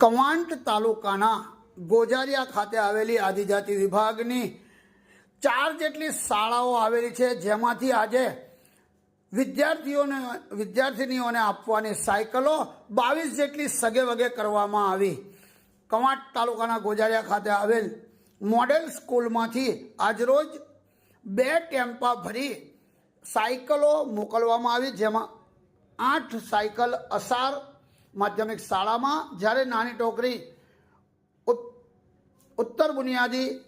કવાંટ તાલુકાના ગોજારિયા ખાતે આવેલી આદિજાતિ વિભાગની ચાર જેટલી શાળાઓ આવેલી છે, જેમાંથી આજે વિદ્યાર્થીઓને, વિદ્યાર્થિનીઓને આપવાની સાયકલો બાવીસ જેટલી સગે વગે કરવામાં આવી. કવાંટ તાલુકાના ગોજારિયા ખાતે આવેલ મોડેલ સ્કૂલમાંથી આજરોજ બે ટેમ્પા ભરી સાયકલો મોકલવામાં આવી, જેમાં આઠ સાયકલ અસાર માધ્યમિક શાળામાં જ્યારે નાની ટોકરી ઉત- ઉત્તર બુનિયાદી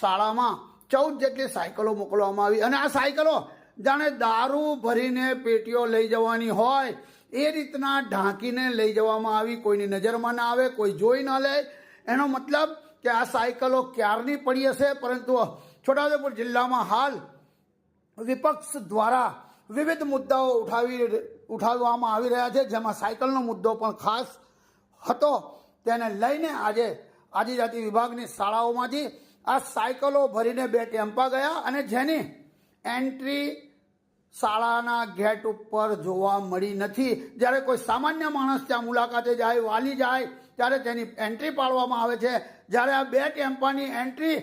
શાળામાં ચૌદ જેટલી સાયકલો મોકલવામાં આવી અને આ સાયકલો જાણે દારૂ ભરીને પેટીઓ લઈ જવાની હોય, એ રીતના ઢાંકીને લઈ જવામાં આવી, કોઈની નજરમાં ના આવે, કોઈ જોઈ ન લે. એનો મતલબ કે આ સાયકલો ક્યારની પડી હશે? પરંતુ છોટાઉદેપુર જિલ્લામાં હાલ વિપક્ષ દ્વારા વિવિધ મુદ્દાઓ ઉઠાવી ઉઠાવવામાં આવી રહ્યા છે. જેમાં સાયકલનો મુદ્દો પણ ખાસ હતો. તેને લઈને આજે આદિજાતિ વિભાગની શાળાઓમાંથી આ સાયકલો ભરીને બે ટેમ્પા ગયા અને જેની એન્ટ્રી શાળાના ગેટ ઉપર જોવા મળી નથી. જ્યારે કોઈ સામાન્ય માણસ ત્યાં મુલાકાતે જાય, વાલી જાય, ત્યારે તેની એન્ટ્રી પાડવામાં આવે છે. જ્યારે આ બે ટેમ્પાની એન્ટ્રી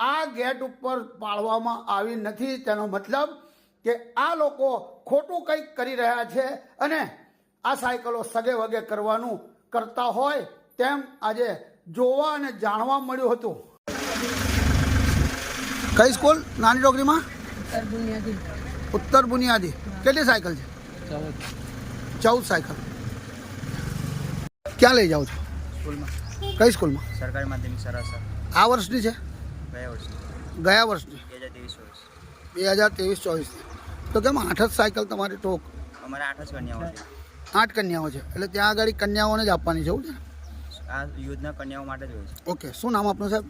આ ગેટ ઉપર પાડવામાં આવી નથી, તેનો મતલબ કે આ લોકો ખોટું કંઈક કરી રહ્યા છે અને આ સાયકલો સગે વગે કરવાનું કરતા હોય તેમ આજે જોવા અને જાણવા મળ્યું હતું. કઈ સ્કૂલ? નાની ડોગરીમાં ઉત્તર બુનિયાદી. કેટલી સાયકલ છે? ચૌદ. સાયકલ. ક્યાં લઈ જાઓ છો? સ્કૂલમાં. કઈ સ્કૂલમાં? સરકારી માધ્યમિક સરાસર આ વર્ષની છે? ગયા વર્ષની. ગયા વર્ષની. બે હજાર ત્રેવીસ ચોવીસ. બે હજાર ત્રેવીસ ચોવીસની. તો કેમ આઠ જ સાયકલ તમારી ટોક? અમારે આઠ જ કન્યાઓ છે. આઠ કન્યાઓ છે. એટલે ત્યાં આગળ કન્યાઓને જ આપવાની છે એવું છે આ યુદ્ધના કન્યાઓ માટે જ હોય છે. ઓકે શું નામ આપનું સાહેબ?